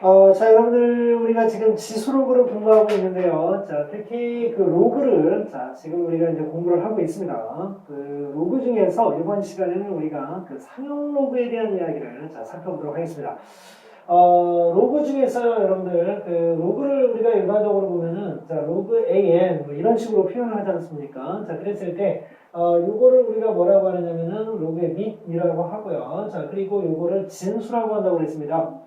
어, 자, 여러분들, 우리가 지금 지수 로그를 공부하고 있는데요. 자, 특히 그 로그를, 자, 지금 우리가 이제 공부를 하고 있습니다. 그 로그 중에서 이번 시간에는 우리가 그 상용 로그에 대한 이야기를 자, 살펴보도록 하겠습니다. 어, 로그 중에서요, 여러분들, 그 로그를 우리가 일반적으로 보면은, 자, 로그 AN, 뭐 이런 식으로 표현을 하지 않습니까? 자, 그랬을 때, 어, 요거를 우리가 뭐라고 하느냐면은 로그의 밑이라고 하고요. 자, 그리고 요거를 진수라고 한다고 그랬습니다.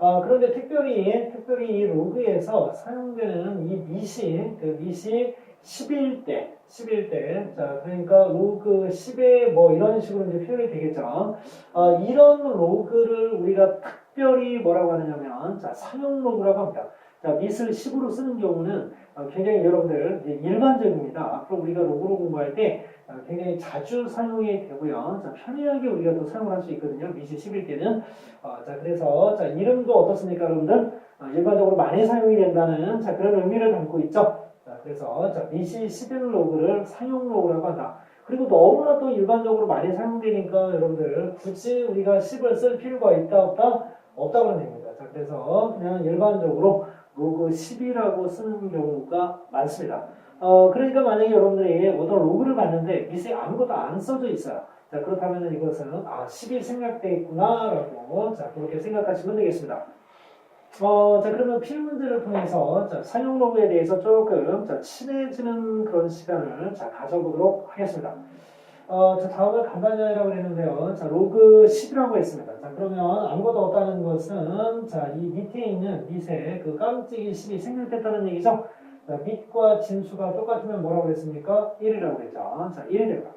아, 그런데 특별히, 특별히 이 로그에서 사용되는 이 밑이, 그 밑이 11대, 11대. 자, 그러니까 로그 10에 뭐 이런 식으로 이제 표현이 되겠죠. 어, 이런 로그를 우리가 특별히 뭐라고 하느냐면, 자, 상용 로그라고 합니다. 자, 밑을 10으로 쓰는 경우는 어, 굉장히 여러분들 일반적입니다. 앞으로 우리가 로그로 공부할 때 어, 굉장히 자주 사용이 되고요. 자, 편리하게 우리가 또 사용을 할수 있거든요. 10일 때는. 어, 자, 그래서 자, 이름도 어떻습니까, 여러분들? 어, 일반적으로 많이 사용이 된다는 자, 그런 의미를 담고 있죠. 자, 그래서 자, 밑이 11 로그를 상용 로그라고 한다. 그리고 너무나 또 일반적으로 많이 사용되니까 여러분들 굳이 우리가 10을 쓸 필요가 있다 없다? 없다 그런 얘기입니다. 자, 그래서 그냥 일반적으로 로그 10이라고 쓰는 경우가 많습니다. 어, 그러니까 만약에 여러분들이 어떤 로그를 봤는데 밑에 아무것도 안 써져 있어요. 자, 그렇다면 이것은 아, 10이 생략되어 있구나라고 자, 그렇게 생각하시면 되겠습니다. 어, 자, 그러면 필문제를 통해서 자, 사용 로그에 대해서 조금 자, 친해지는 그런 시간을 자, 가져보도록 하겠습니다. 어, 자, 다음은 간단히라고 했는데요. 자, 로그 10이라고 했습니다. 자, 그러면 아무것도 없다는 것은 자, 이 밑에 있는 밑에 그 깜찍이 10이 생략됐다는 얘기죠. 자, 밑과 진수가 똑같으면 뭐라고 그랬습니까? 1이라고 그랬죠. 자, 1이 됩니다.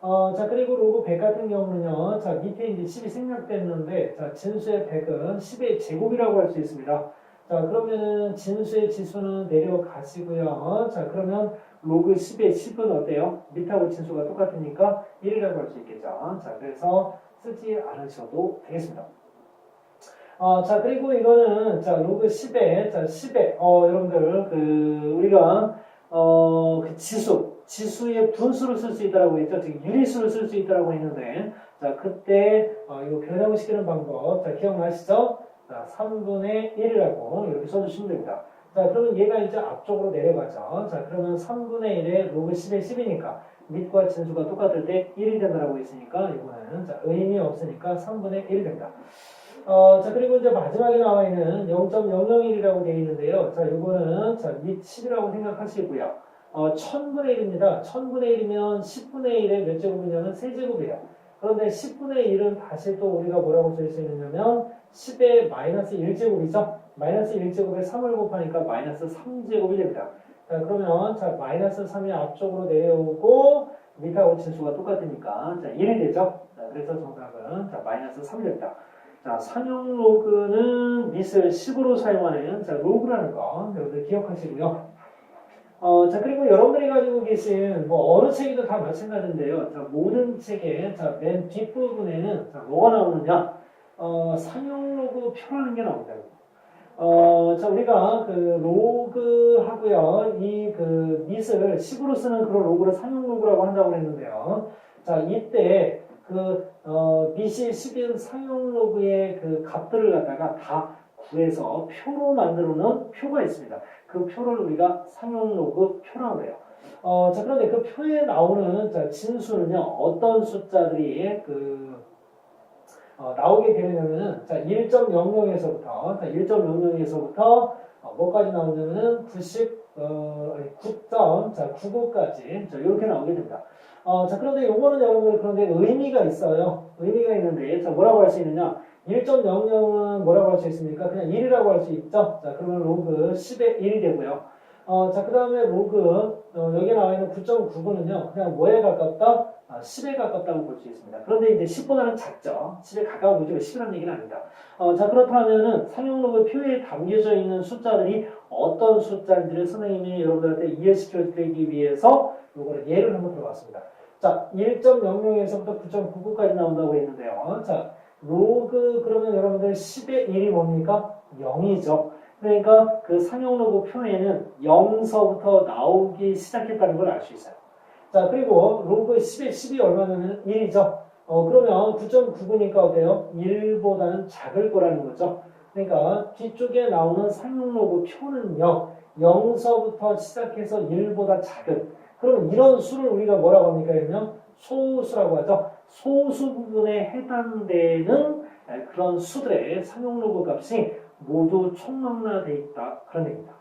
어, 자, 그리고 로그 100 같은 경우는요. 자, 밑에 이제 10이 생략됐는데, 자, 진수의 100은 10의 제곱이라고 할 수 있습니다. 자, 그러면은 진수의 지수는 내려가시고요. 자, 그러면 로그 10의 10은 어때요? 밑하고 진수가 똑같으니까 1이라고 할 수 있겠죠. 자, 그래서 쓰지 않으셔도 되겠습니다. 어, 자, 그리고 이거는, 자, 로그 10에, 자, 10에, 어, 여러분들, 그, 우리가, 어, 그 지수, 지수의 분수를 쓸 수 있다라고 했죠. 즉, 유리수를 쓸 수 있다라고 했는데, 자, 그때, 어, 이거 변형시키는 방법, 자, 기억나시죠? 자, 3분의 1이라고 이렇게 써주시면 됩니다. 자, 그러면 얘가 이제 앞쪽으로 내려가죠. 자, 그러면 3분의 1에 로그 10에 10이니까, 밑과 진수가 똑같을 때 1이 된다라고 했으니까, 이거는, 자, 의미 없으니까 3분의 1이 됩니다. 어, 자, 그리고 이제 마지막에 나와 있는 0.001이라고 되어 있는데요. 자, 요거는, 자, 밑 10이라고 생각하시고요. 어, 1000분의 1입니다. 1000분의 1이면 10분의 1의 몇 제곱이냐면 세제곱이에요. 그런데 10분의 1은 다시 또 우리가 뭐라고 쓸 수 있느냐면 10의 마이너스 1제곱이죠. 마이너스 1제곱에 3을 곱하니까 마이너스 3제곱이 됩니다. 자, 그러면 자, 마이너스 3이 앞쪽으로 내려오고 밑하고 진수가 똑같으니까 자, 1이 되죠. 자, 그래서 정답은 자, 마이너스 3이 됩니다. 자, 상용 로그는 밑을 10으로 사용하는 자, 로그라는 거 여러분들 기억하시고요. 어, 자, 그리고 여러분들이 가지고 계신 뭐 어느 책이든 다 마찬가지인데요. 자, 모든 책의 자, 맨 뒷부분에는 자, 뭐가 나오느냐? 어, 상용 로그 표라는 게 나옵니다. 어, 자, 우리가 그 로그 하고요. 이그 밑을 10으로 쓰는 그런 로그를 상용 로그라고 한다고 했는데요. 자, 이때 그, 어, BC 11 상용 로그의 그 값들을 갖다가 다 구해서 표로 만들어 놓은 표가 있습니다. 그 표를 우리가 상용 로그 표라고 해요. 어, 자, 그런데 그 표에 나오는 자, 진수는요, 어떤 숫자들이 그, 어, 나오게 되느냐면은, 자, 1.00에서부터, 자, 1.00에서부터, 어, 뭐까지 나오냐면은, 90, 어, 9점, 자, 99까지, 자, 이렇게 나오게 됩니다. 어, 자, 그런데 요거는 여러분들 그런데 의미가 있어요. 의미가 있는데, 자, 뭐라고 할 수 있느냐? 1.00은 뭐라고 할 수 있습니까? 그냥 1이라고 할 수 있죠? 자, 그러면 로그 10의 1이 되고요. 어, 자, 그 다음에 로그, 어, 여기에 나와 있는 9.99는요, 그냥 뭐에 가깝다? 아, 10에 가깝다고 볼 수 있습니다. 그런데 이제 10보다는 작죠. 10에 가까운 거죠. 10이라는 얘기는 아닙니다. 어, 자, 그렇다면은 상용 로그 표에 담겨져 있는 숫자들이 어떤 숫자인지를 선생님이 여러분들한테 이해시켜 드리기 위해서 요거를 예를 한번 들어봤습니다. 자, 1.00에서부터 9.99까지 나온다고 했는데요. 자, 로그 그러면 여러분들 10의 1이 뭡니까? 0이죠. 그러니까 그 상용 로그 표에는 0서부터 나오기 시작했다는 걸 알 수 있어요. 자, 그리고 로그 10의 10이 얼마냐면 1이죠. 어, 그러면 9.99니까 어때요? 1보다는 작을 거라는 거죠. 그러니까 뒤쪽에 나오는 상용 로그 표는요. 0서부터 시작해서 1보다 작은 그럼 이런 수를 우리가 뭐라고 합니까? 그러면 소수라고 하죠. 소수 부분에 해당되는 에, 그런 수들의 상용 로그 값이 모두 총망라돼 있다. 그런 얘기입니다.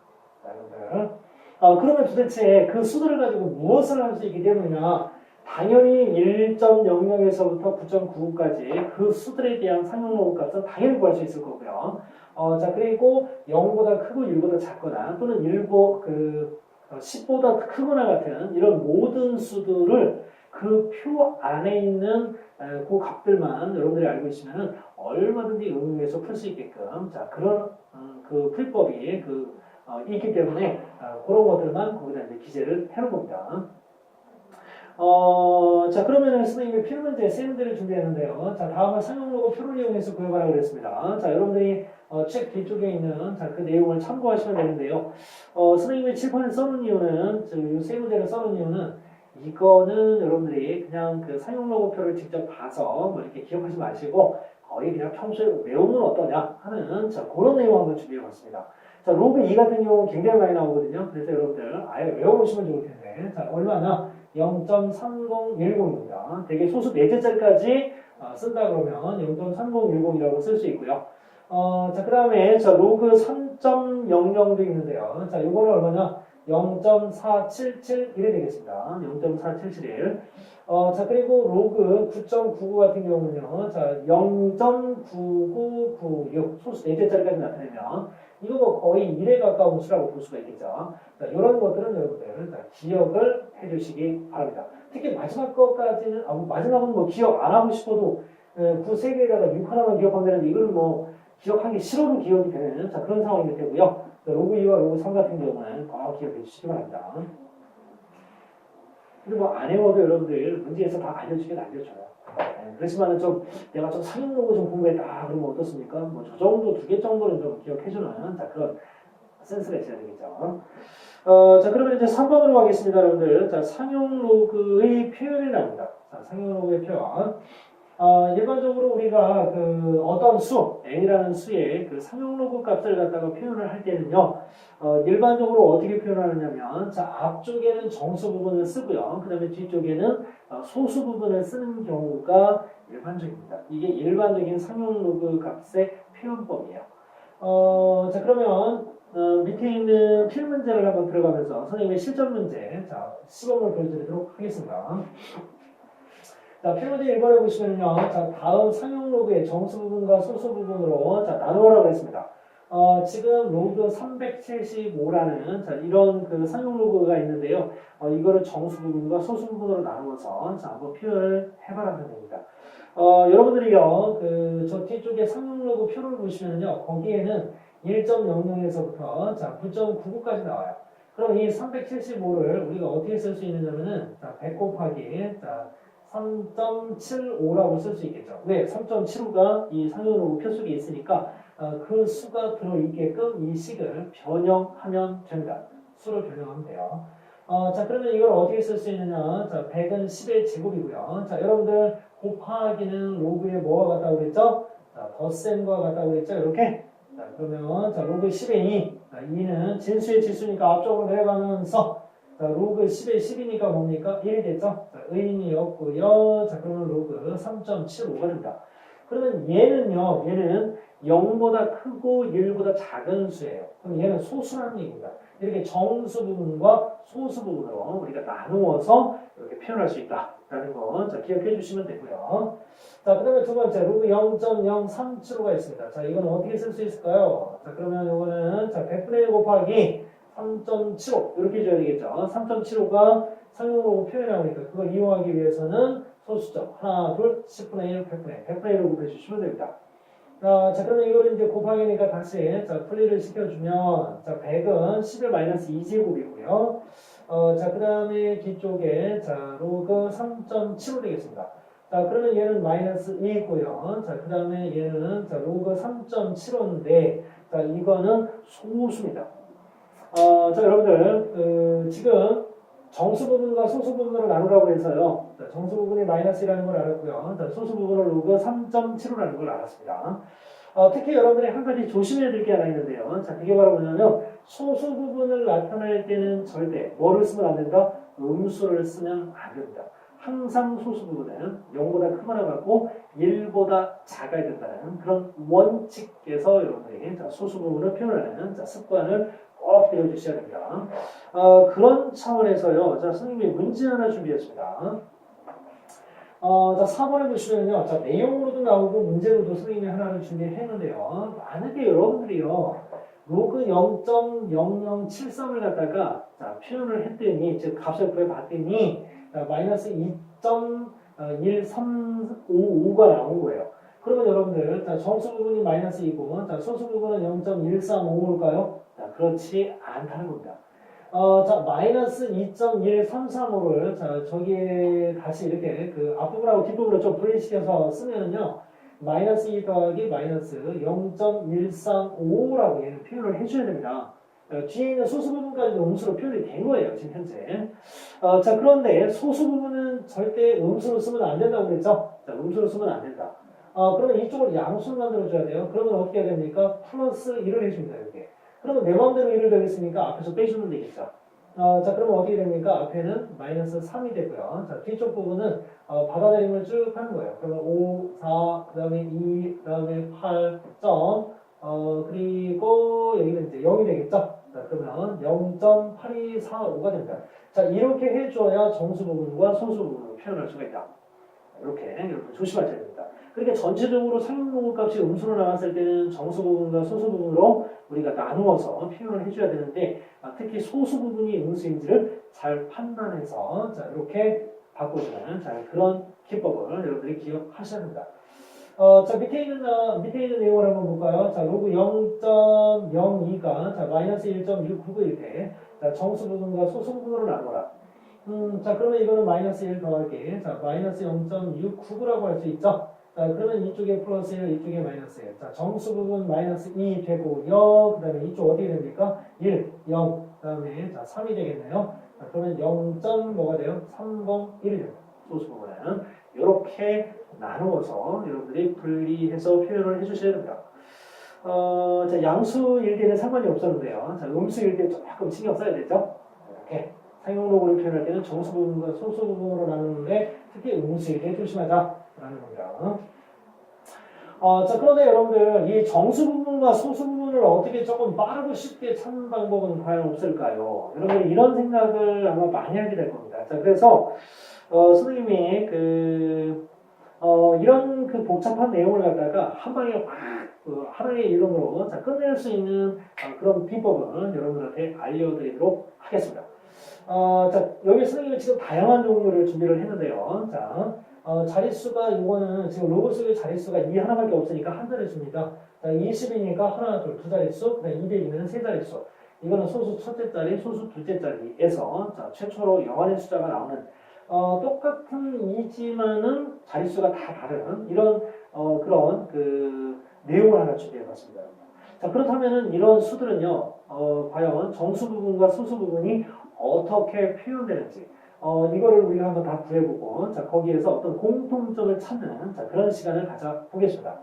어, 그러면 도대체 그 수들을 가지고 무엇을 할 수 있기 때문이냐? 당연히 1.00에서부터 9.99까지 그 수들에 대한 상용 로그 값은 당연히 구할 수 있을 거고요. 어, 자, 그리고 0보다 크고 1보다 작거나 또는 1보, 그, 어, 10보다 크거나 같은 이런 모든 수들을 그 표 안에 있는 에, 그 값들만 여러분들이 알고 있으면 얼마든지 응용해서 풀 수 있게끔 자, 그런 음, 그 풀법이 그, 어, 있기 때문에 어, 그런 것들만 거기다 이제 기재를 해놓은 겁니다. 어, 자, 그러면은 선생님이 필 문제 세 문제를 준비했는데요. 자, 다음은 상용 로고 표를 이용해서 구해봐라 그랬습니다. 자, 여러분들이 어, 책 뒤쪽에 있는 자, 그 내용을 참고하시면 되는데요. 어, 선생님이 칠판에 써놓은 이유는, 이세 문제를 써놓은 이유는 이거는 여러분들이 그냥 그 상용 로고표를 직접 봐서 뭐 이렇게 기억하지 마시고 거의 그냥 평소에 외우면 어떠냐 하는 자, 그런 내용 한번 준비해 봤습니다. 자, 로그 2 같은 경우는 굉장히 많이 나오거든요. 그래서 여러분들 아예 외워보시면 좋을 텐데. 자, 얼마나? 0.3010입니다. 되게 소수 4자짜리까지 어, 쓴다 그러면 0.3010이라고 쓸 수 있고요. 어, 자, 그 다음에 자, 로그 3.00도 있는데요. 자, 요거는 얼마냐? 0.4771이 되겠습니다. 0.4771. 어, 자, 그리고 로그 9.99 같은 경우는요. 자, 0.9996 소수 4자짜리까지 나타내면 이거 뭐 거의 1에 가까운 수라고 볼 수가 있겠죠. 자, 이런 것들은 여러분들 자, 기억을 해주시기 바랍니다. 특히 마지막 것까지는, 아, 뭐 마지막은 뭐 기억 안 하고 싶어도 그세 개에다가 6 하나만 기억하면 되는데 이거는 뭐 기억하기 싫어도 기억이 되는 자, 그런 상황이 되고요. 자, 로그 2와 로그 3 같은 경우는 꼭 기억해 주시기 바랍니다. 근데 뭐안 외워도 여러분들 문제에서 다 알려주긴 알려줘요. 네, 그렇지만은 좀 내가 좀 상용 로고 좀 공부했다 그러면 어떻습니까? 뭐 저 정도 두 개 정도는 좀 기억해주는 자 그런 센스가 있어야 되겠죠. 어, 자 그러면 이제 3번으로 가겠습니다, 여러분들. 자 상용 로그의 표현이 나옵니다. 자 상용 로그의 표현. 어, 일반적으로 우리가 그 어떤 수, n이라는 수의 그 상용 로그 값을 갖다가 표현을 할 때는요, 어, 일반적으로 어떻게 표현하느냐면, 자, 앞쪽에는 정수 부분을 쓰고요. 그 다음에 뒤쪽에는 어, 소수 부분을 쓰는 경우가 일반적입니다. 이게 일반적인 상용 로그 값의 표현법이에요. 어, 자, 그러면, 어, 밑에 있는 필 문제를 한번 들어가면서 선생님의 실전 문제, 자, 시범을 보여드리도록 하겠습니다. 자, 필문제 1번에 보시면요. 자, 다음 상용 로그의 정수 부분과 소수 부분으로 자, 나누라고 했습니다. 어, 지금 로그 375라는 자, 이런 그 상용 로그가 있는데요. 어, 이거를 정수 부분과 소수 부분으로 나누어서 자, 한번 표현을 해봐라는 됩니다. 어, 여러분들이요, 그, 저 뒤쪽에 상용 로그 표를 보시면요. 거기에는 1.00에서부터 자, 9.99까지 나와요. 그럼 이 375를 우리가 어떻게 쓸 수 있느냐면은, 자, 100 곱하기, 자, 3.75라고 쓸 수 있겠죠. 왜? 3.75가 이 상용로그 표 속에 있으니까 어, 그 수가 들어있게끔 이 식을 변형하면 됩니다. 수를 변형하면 돼요. 어, 자, 그러면 이걸 어떻게 쓸 수 있느냐? 자, 100은 10의 제곱이고요. 자, 여러분들 곱하기는 로그에 뭐가 같다고 그랬죠? 자, 덧셈과 같다고 그랬죠? 이렇게. 자, 그러면 자, 로그 10의 2. 자, 2는 진수의 지수니까 앞쪽으로 내려가면서 자, 로그 10에 10이니까 뭡니까? 1이 됐죠? 자, 의인이 없고요. 자, 그러면 로그 3.75가 됩니다. 그러면 얘는요, 얘는 0보다 크고 1보다 작은 수예요. 그럼 얘는 소수라는 얘기입니다. 이렇게 정수 부분과 소수 부분으로 우리가 나누어서 이렇게 표현할 수 있다라는 거 자, 기억해 주시면 되고요. 자, 그 다음에 두 번째, 로그 0.037호가 있습니다. 자, 이건 어떻게 쓸 수 있을까요? 자, 그러면 이거는 자, 100분의 1 곱하기 3.75 이렇게 줘야 되겠죠. 3.75가 상용으로 표현하니까 그걸 이용하기 위해서는 소수점 하나, 둘, 10분의 1, 100분의 1, 100분의 1로 곱해주시면 됩니다. 자, 자 그러면 이거를 이제 곱하기니까 다시 자 분리를 시켜주면 자 100은 11 마이너스 2제곱이고요. 어, 자, 그 다음에 뒤쪽에 자 로그 3.75 되겠습니다. 자, 그러면 얘는 마이너스 2고요. 자, 그 다음에 얘는 자 로그 3.75인데 자 이거는 소수입니다. 어, 자, 여러분들, 그, 지금 정수 부분과 소수 부분으로 나누라고 해서요. 자, 정수 부분이 마이너스 1라는 걸 알았고요. 자, 소수 부분을 로그 3.75라는 걸 알았습니다. 어, 특히 여러분들이 한 가지 조심해야 될 게 하나 있는데요. 자, 그게 바로 뭐냐면 소수 부분을 나타낼 때는 절대 뭐를 쓰면 안 된다? 음수를 쓰면 안 됩니다. 항상 소수 부분은 0보다 크거나 같고 1보다 작아야 된다는 그런 원칙에서 여러분들이 자, 소수 부분을 표현하는 자, 습관을 꼭 배워주셔야 됩니다. 어, 그런 차원에서요. 자, 선생님이 문제 하나 준비했습니다. 어, 자, 4번에 보시면요. 자, 내용으로도 나오고 문제로도 선생님이 하나를 준비했는데요. 만약에 여러분들이요. 로그 0.0073을 갖다가 자, 표현을 했더니, 즉, 값을 구해봤더니, 자, 마이너스 2.1355가 나온 거예요. 그러면 여러분들, 자, 정수 부분이 마이너스 2고, 자, 소수 부분은 0.135일까요? 자, 그렇지 않다는 겁니다. 어, 자, 마이너스 2.1335를, 자, 저기에 다시 이렇게 그 앞부분하고 뒷부분을 좀 분리시켜서 쓰면은요, 마이너스 2 더하기 마이너스 0.135라고 얘는 표현을 해줘야 됩니다. 어, 뒤에 있는 소수 부분까지도 음수로 표현이 된 거예요, 지금 현재. 어, 자, 그런데 소수 부분은 절대 음수로 쓰면 안 된다고 그랬죠? 자, 음수로 쓰면 안 된다. 어, 그러면 이쪽을 양수로 만들어줘야 돼요. 그러면 어떻게 해야 됩니까? 플러스 1을 해줍니다, 이렇게. 그러면 내 마음대로 1을 더했으니까 앞에서 빼주면 되겠죠. 어, 자, 그러면 어떻게 됩니까? 앞에는 마이너스 3이 되고요. 자, 뒤쪽 부분은 어, 받아들임을 쭉 하는 거예요. 그러면 5, 4, 그 다음에 2, 그 다음에 8, 점, 어, 그리고 여기는 이제 0이 되겠죠? 자, 그러면 0.8245가 됩니다. 자, 이렇게 해줘야 정수 부분과 소수 부분으로 표현할 수가 있다. 이렇게 여러분 조심하셔야 됩니다. 그러니까 전체적으로 상용로그 값이 음수로 나왔을 때는 정수 부분과 소수 부분으로 우리가 나누어서 표현을 해줘야 되는데 아, 특히 소수 부분이 음수인지를 잘 판단해서 자, 이렇게 바꿔주는 자, 그런 기법을 여러분들이 기억하셔야 합니다. 어, 자, 밑에 있는, 어, 밑에 있는 내용을 한번 볼까요? 자, 로그 0.02가, 자, 마이너스 1.199일 때, 자, 정수 부분과 소수 부분으로 나누어라. 음, 자, 그러면 이거는 마이너스 1 더하기, 자, 마이너스 0.699라고 할 수 있죠? 자, 그러면 이쪽에 플러스 1, 이쪽에 마이너스 1. 자, 정수 부분 마이너스 2 되고, 0, 그 다음에 이쪽 어떻게 됩니까? 1, 0, 그 다음에, 자, 3이 되겠네요. 자, 그러면 0. 뭐가 돼요? 301이 됩니다. 소수 부분은. 이렇게 나누어서 여러분들이 분리해서 표현을 해주셔야 됩니다. 어, 자, 양수일 때는 상관이 없었는데요. 자, 음수일 때 조금 신경 써야 되죠? 이렇게. 사용록으로 표현할 때는 정수 부분과 소수 부분으로 나누는데 특히 음수일 때 조심하자라는 겁니다. 어, 자, 그런데 여러분들, 이 정수 부분과 소수 부분을 어떻게 조금 빠르고 쉽게 찾는 방법은 과연 없을까요? 여러분들 이런 생각을 아마 많이 하게 될 겁니다. 자, 그래서, 어, 선생님이 그, 어, 이런 그 복잡한 내용을 갖다가 한 방에 확, 그 하나의 이름으로 자, 끝낼 수 있는 어, 그런 비법을 여러분들한테 알려드리도록 하겠습니다. 어, 자, 여기 선생님이 지금 다양한 종류를 준비를 했는데요. 자, 어, 자릿수가 이거는 지금 로고 속의 자릿수가 2 하나밖에 없으니까 한 자릿수입니다. 자, 20이니까 하나, 둘, 두 자릿수, 그다음 200이면 세 자릿수. 이거는 소수 첫째 자리, 소수 둘째 자리에서 자, 최초로 영원의 숫자가 나오는 어, 똑같은 이지만은 자릿수가 다 다른 이런 어, 그런 그 내용을 하나 준비해봤습니다. 자 그렇다면은 이런 수들은요, 어, 과연 정수 부분과 소수 부분이 어떻게 표현되는지 어, 이거를 우리가 한번 다 구해보고 자 거기에서 어떤 공통점을 찾는 자, 그런 시간을 가져보겠습니다.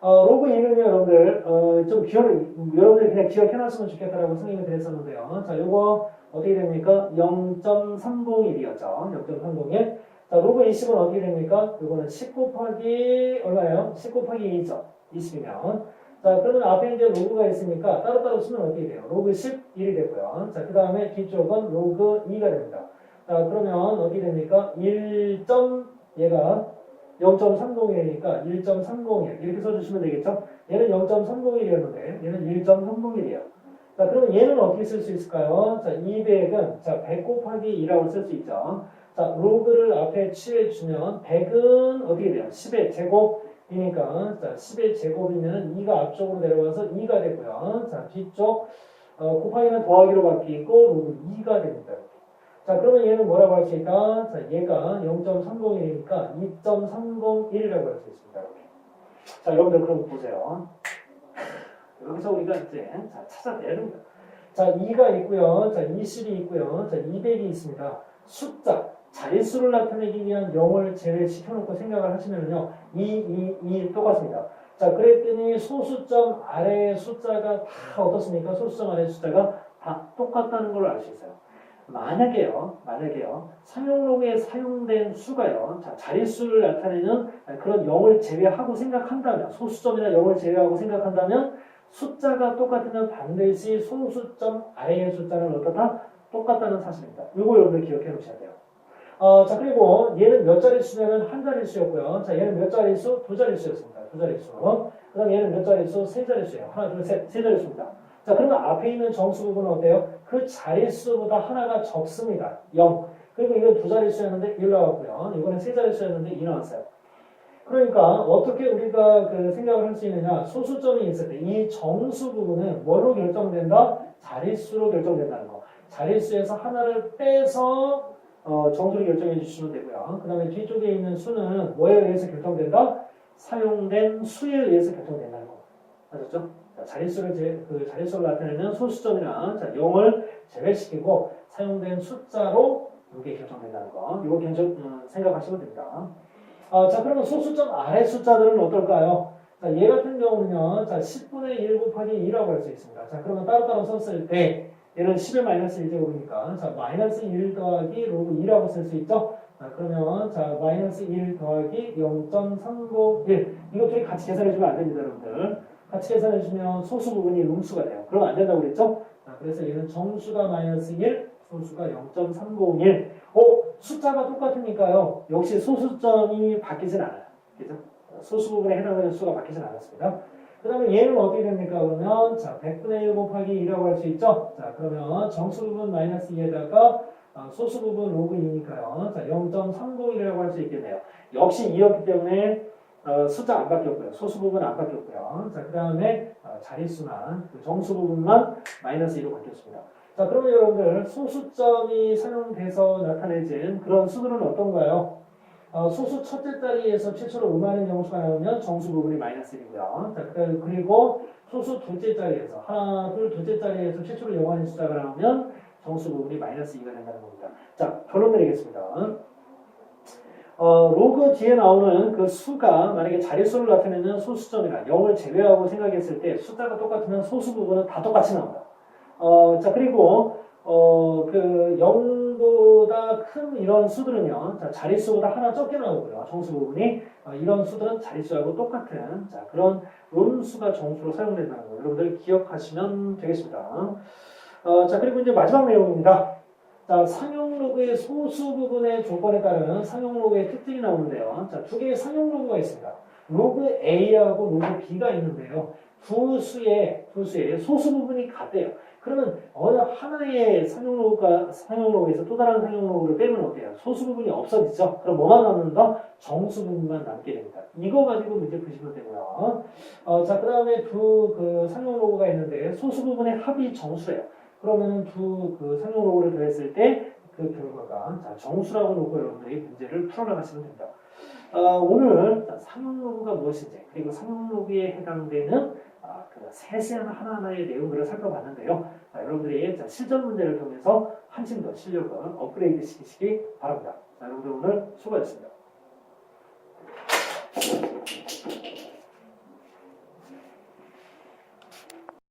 어, 로그 이름이 여러분들 어, 좀 기억 여러분들 그냥 기억해놨으면 좋겠다라고 선생님이 그랬었는데요. 자 요거 어떻게 됩니까? 0.301이었죠. 0.301. 자 로그 20은 어떻게 됩니까? 요거는 10 곱하기 얼마예요? 10 곱하기 2죠. 20이면 자, 그러면 앞에 이제 로그가 있으니까 따로따로 쓰면 어떻게 돼요? 로그 11이 되고요. 자, 그 다음에 뒤쪽은 로그 2가 됩니다. 자, 그러면 어떻게 됩니까? 1. 얘가 0.301이니까 1.301 이렇게 써주시면 되겠죠? 얘는 0.301이었는데 얘는 1.301이에요. 자, 그러면 얘는 어떻게 쓸 수 있을까요? 자, 200은 자, 100 곱하기 2라고 쓸 수 있죠. 자, 로그를 앞에 취해주면 100은 어떻게 돼요? 10의 제곱 이니까 자 10의 제곱이면 2가 앞쪽으로 내려와서 2가 되고요. 자 뒤쪽 어, 곱하기는 더하기로 바뀌고 로그 2가 됩니다. 자 그러면 얘는 뭐라고 할 수 있다? 자 얘가 0.301이니까 2.301이라고 할 수 있습니다. 자 여러분들 그럼 보세요. 여기서 우리가 이제 자, 찾아내야 됩니다. 자 2가 있고요. 자 20이 있고요. 자 200이 있습니다. 숫자 자릿수를 나타내기 위한 0을 제외시켜놓고 생각을 하시면요. 2, 2, 2 똑같습니다. 자, 그랬더니 소수점 아래의 숫자가 다 어떻습니까? 소수점 아래의 숫자가 다 똑같다는 걸 알 수 있어요. 만약에요, 만약에요, 상용록에 사용된 수가요, 자, 자릿수를 나타내는 그런 0을 제외하고 생각한다면, 소수점이나 0을 제외하고 생각한다면, 숫자가 똑같으면 반드시 소수점 아래의 숫자는 어떻다? 똑같다는 사실입니다. 이거 여러분들 기억해 놓으셔야 돼요. 어, 자, 그리고 얘는 몇 자릿수냐면 한 자릿수였고요. 자, 얘는 몇 자릿수? 두 자릿수였습니다. 두 자릿수. 그 다음 얘는 몇 자릿수? 세 자릿수예요. 하나, 둘, 셋, 세 자릿수입니다. 자, 그러면 앞에 있는 정수 부분은 어때요? 그 자릿수보다 하나가 적습니다. 0. 그리고 이건 두 자릿수였는데 1 나왔고요. 이거는 세 자릿수였는데 2 나왔어요. 그러니까 어떻게 우리가 그 생각을 할 수 있느냐? 소수점이 있을 때 이 정수 부분은 뭘로 결정된다? 자릿수로 결정된다는 거. 자릿수에서 하나를 빼서 어, 정수를 결정해 주시면 되고요. 그 다음에 뒤쪽에 있는 수는 뭐에 의해서 결정된다? 사용된 수에 의해서 결정된다는 거. 아셨죠? 자, 자릿수를 제, 그 자릿수를 나타내는 소수점이나 자, 0을 제외시키고 사용된 숫자로 이게 결정된다는 거. 이거 견적 음, 생각하시면 됩니다. 아, 자, 그러면 소수점 아래 숫자들은 어떨까요? 자, 얘 같은 경우는요, 자, 10분의 1 곱하기 2라고 할 수 있습니다. 자, 그러면 따로따로 썼을 때, 얘는 10의 마이너스 1제곱이니까, 자, 마이너스 1 더하기 로그 2라고 쓸 수 있죠? 자, 그러면, 자, 마이너스 1 더하기 0.351. 이거 둘이 같이 계산해주면 안 됩니다, 여러분들. 같이 계산해주면 소수 부분이 음수가 돼요. 그러면 안 된다고 그랬죠? 자, 그래서 얘는 정수가 마이너스 1, 소수가 0.301. 어, 숫자가 똑같으니까요. 역시 소수점이 바뀌진 않아요. 그죠? 소수 부분에 해당하는 수가 바뀌진 않았습니다. 그 다음에 얘는 어떻게 됩니까? 그러면, 자, 100분의 1 곱하기 2라고 할 수 있죠? 자, 그러면 정수 부분 마이너스 2에다가 어, 소수 부분 로그 2니까요. 자, 0.301이라고 할 수 있겠네요. 역시 2였기 때문에 어, 숫자 안 바뀌었고요. 소수 부분 안 바뀌었고요. 자, 그 다음에 어, 자릿수만, 그 정수 부분만 마이너스 2로 바뀌었습니다. 자, 그러면 여러분들 소수점이 사용돼서 나타내진 그런 수들은 어떤가요? 어, 소수 첫째 자리에서 최초로 5만원 정수가 나오면 정수 부분이 마이너스 1이고요. 자, 그- 그리고 소수 둘째 자리에서 하나, 둘, 둘째 자리에서 최초로 0원의 숫자가 나오면 정수 부분이 마이너스 2가 된다는 겁니다. 자, 결론 내리겠습니다. 어, 로그 뒤에 나오는 그 수가 만약에 자릿수를 나타내는 소수점이나 0을 제외하고 생각했을 때 숫자가 똑같으면 소수 부분은 다 똑같이 나온다. 어, 자, 그리고, 어, 그, 0 보다 큰 이런 수들은요, 자, 자릿수보다 하나 적게 나오고요, 정수 부분이. 어, 이런 수들은 자릿수하고 똑같은, 자, 그런 음수가 정수로 사용된다는 거. 여러분들 기억하시면 되겠습니다. 어, 자, 그리고 이제 마지막 내용입니다. 자, 상용 로그의 소수 부분의 조건에 따른 상용 로그의 특징이 나오는데요. 자, 두 개의 상용 로그가 있습니다. 로그 A하고 로그 B가 있는데요. 두 수의, 두 수의 소수 부분이 같대요. 그러면 어느 하나의 상용 로그가 상용 로그에서 또 다른 상용 로그를 빼면 어때요? 소수 부분이 없어지죠. 그럼 뭐만 남는다? 정수 부분만 남게 됩니다. 이거 가지고 문제 푸시면 되고요. 어, 자, 그 다음에 두 그 상용 로그가 있는데 소수 부분의 합이 정수예요. 그러면은 두그 상용 로그를 더했을 때 그 결과가 자, 정수라고 놓고 여러분들이 문제를 풀어나가시면 됩니다. 어, 오늘 자, 상용 로그가 무엇인지 그리고 상용 로그에 해당되는 아, 그 세세한 하나하나의 내용들을 살펴봤는데요. 자, 여러분들이 자, 실전 문제를 통해서 한층 더 실력을 업그레이드 시키시기 바랍니다. 자, 여러분들 오늘 수고하셨습니다.